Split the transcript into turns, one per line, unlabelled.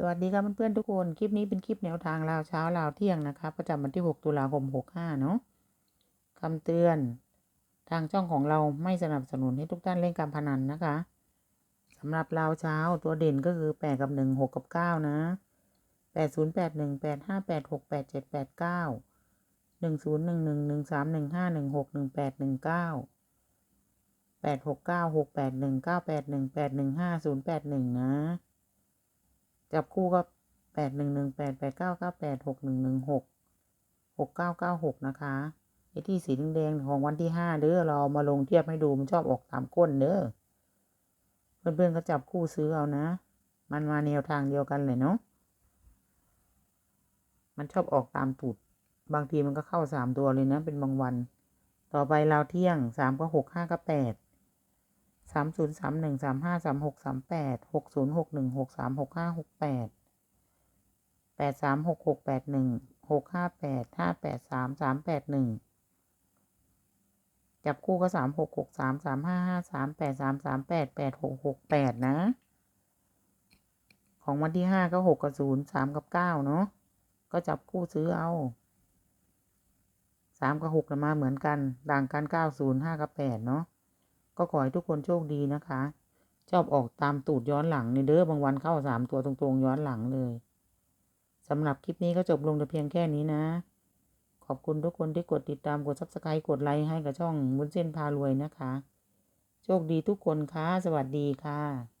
สวัสดีครับเพื่อนๆทุกคน คลิปนี้เป็นคลิปแนวทางลาวเช้าลาวเที่ยงนะคะประจำวันที่ 6 ตุลาคม 65 เนาะคำเตือน ทางช่องของเราไม่สนับสนุนให้ทุกท่านเล่นการพนันนะคะสำหรับลาวเช้าตัวเด่นก็คือ 8 กับ 1 6 กับ 9 นะ 8 0 8 1 8 5 8 6 8 7 8 9 1 0 1 1 1 3 1 5 1 6 1 8 1 9 8 6 9 6 8 1 9 8 1 8 1 5 0 8 1 นะ จับคู่ก็แปดหนึ่งหนึ่งแปดแปดเก้าเก้าแปดหกหนึ่งหนึ่งหกหกเก้าเก้าหกนะคะไอ้ที่สีแดงของวันที่ห้าเด้อเราเอามาลงเทียบให้ดูมันชอบออกตามก้นเด้อเพื่อนๆก็จับคู่ซื้อเอานะ มันมาแนวทางเดียวกันเลยเนาะมันชอบออกตามตูดบางทีมันก็เข้าสามตัวเลยนะ เป็นบางวัน ต่อไปเราเที่ยงสามก็หกห้าก็แปด สามศูนย์สามหนึ่งสามห้าสามหกสามแปดหกศูนย์หกหนึ่งหกสามหกห้าหกแปดแปดสามหกหกแปดหนึ่งหกห้าแปดห้าแปดสามสามแปดหนึ่งจับคู่ก็สามหกหกสามสามห้าห้าสามแปดสามสามแปดแปดหกหกแปดนะ ของวันที่ห้าก็หกกับศูนย์สามกับเก้าเนาะก็จับคู่ซื้อเอาสามกับหกมาเหมือนกัน ต่างกันเก้าศูนย์ห้ากับแปดเนาะ ก็ขอให้ทุกคนโชคดีนะคะ ชอบออกตามตูดย้อนหลังในเด้อบางวันเข้าสามตัวตรงๆย้อนหลังเลยสำหรับคลิปนี้ก็จบลงแต่เพียงแค่นี้นะ ขอบคุณทุกคนที่กดติดตามกดซับสไครต์กดไลค์ให้กับช่องมุนเส้นพารวยนะคะ โชคดีทุกคนค่ะ สวัสดีค่ะ